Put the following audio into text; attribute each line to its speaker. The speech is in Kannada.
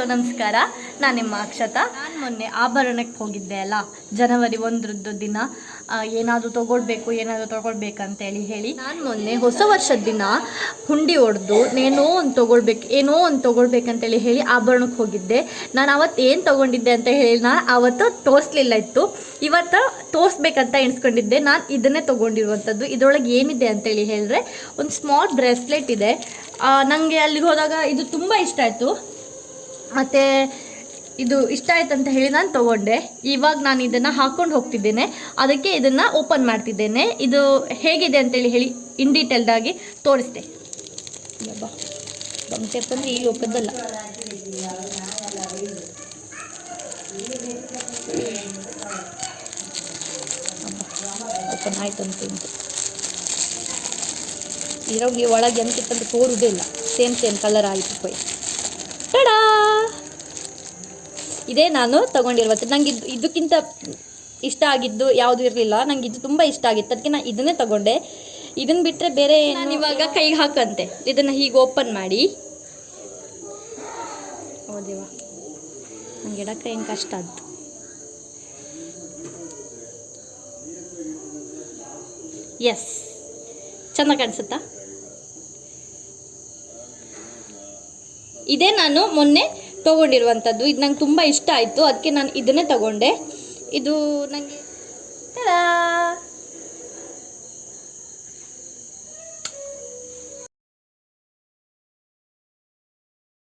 Speaker 1: ಹಲೋ, ನಮಸ್ಕಾರ. ನಾನು ನಿಮ್ಮ ಅಕ್ಷತಾ. ನಾನು ಮೊನ್ನೆ ಆಭರಣಕ್ಕೆ ಹೋಗಿದ್ದೆ ಅಲ್ಲ? ಜನವರಿ ಒಂದ್ರದ್ದು ದಿನ. ಏನಾದರೂ ತಗೊಳ್ಬೇಕು, ಏನಾದರೂ ತಗೊಳ್ಬೇಕಂತೇಳಿ ಹೇಳಿ. ನಾನು ಮೊನ್ನೆ ಹೊಸ ವರ್ಷದ ದಿನ ಹುಂಡಿ ಹೊಡೆದು ಏನೋ ಒಂದು ತೊಗೊಳ್ಬೇಕು, ಏನೋ ಒಂದು ತೊಗೊಳ್ಬೇಕಂತೇಳಿ ಹೇಳಿ ಆಭರಣಕ್ಕೆ ಹೋಗಿದ್ದೆ. ನಾನು ಅವತ್ತು ಏನು ತಗೊಂಡಿದ್ದೆ ಅಂತ ಹೇಳಿ, ನಾನು ಅವತ್ತು ತೋರಿಸ್ಲಿಲ್ಲ ಇತ್ತು. ಇವತ್ತು ತೋರಿಸ್ಬೇಕಂತ ಎಣಿಸ್ಕೊಂಡಿದ್ದೆ. ನಾನು ಇದನ್ನೇ ತೊಗೊಂಡಿರುವಂಥದ್ದು ಇದರೊಳಗೆ ಏನಿದೆ ಅಂತೇಳಿ ಹೇಳಿದ್ರೆ, ಒಂದು ಸ್ಮಾಲ್ ಬ್ರೇಸ್ಲೆಟ್ ಇದೆ. ನನಗೆ ಅಲ್ಲಿಗೆ ಹೋದಾಗ ಇದು ತುಂಬ ಇಷ್ಟ ಆಯಿತು. ಮತ್ತು ಇದು ಇಷ್ಟ ಆಯ್ತು ಅಂತ ಹೇಳಿ ನಾನು ತೊಗೊಂಡೆ. ಇವಾಗ ನಾನು ಇದನ್ನು ಹಾಕ್ಕೊಂಡು ಹೋಗ್ತಿದ್ದೇನೆ. ಅದಕ್ಕೆ ಇದನ್ನು ಓಪನ್ ಮಾಡ್ತಿದ್ದೇನೆ. ಇದು ಹೇಗಿದೆ ಅಂತೇಳಿ ಹೇಳಿ ಇನ್ ಡೀಟೇಲ್ಡಾಗಿ ತೋರಿಸ್ತೆ. ಬಾ. ಟೆಪ್ ಅಂದರೆ ಈ ಓಪನ್ ಆಯ್ತು ಅಂತ ಇರೋಗಿ ಒಳಗೆ ಎಂತಿತ್ತಂತ ತೋರುದೇ ಇಲ್ಲ. ಸೇಮ್ ಸೇಮ್ ಕಲರ್ ಆಯಿತು ಪೈ. ಟಡಾ ಇದೇ ನಾನು ತಗೊಂಡಿರುವಂಥ ನಂಗೆ ಇದು ಇದಕ್ಕಿಂತ ಇಷ್ಟ ಆಗಿದ್ದು ಯಾವುದು ಇರಲಿಲ್ಲ. ನಂಗೆ ಇದು ತುಂಬ ಇಷ್ಟ ಆಗಿತ್ತು. ಅದಕ್ಕೆ ನಾನು ಇದನ್ನೇ ತಗೊಂಡೆ. ಇದನ್ನು ಬಿಟ್ಟರೆ ಬೇರೆ ನಾನು ಇವಾಗ ಕೈಗೆ ಹಾಕಂತೆ. ಇದನ್ನು ಹೀಗೆ ಓಪನ್ ಮಾಡಿ. ಓದಿವಾ. ನಂಗೆ ಇಡಕ್ಕೆ ಏನು ಕಷ್ಟ ಆಯ್ತು ಎಸ್ ಚೆನ್ನಾಗಿ ಕಾಣಿಸುತ್ತಾ? ಇದೇ ನಾನು ಮೊನ್ನೆ ತೊಗೊಂಡಿರುವಂಥದ್ದು. ಇದು ನಂಗೆ ತುಂಬ ಇಷ್ಟ ಆಯಿತು. ಅದಕ್ಕೆ ನಾನು ಇದನ್ನೇ ತಗೊಂಡೆ. ಇದು ನನಗೆ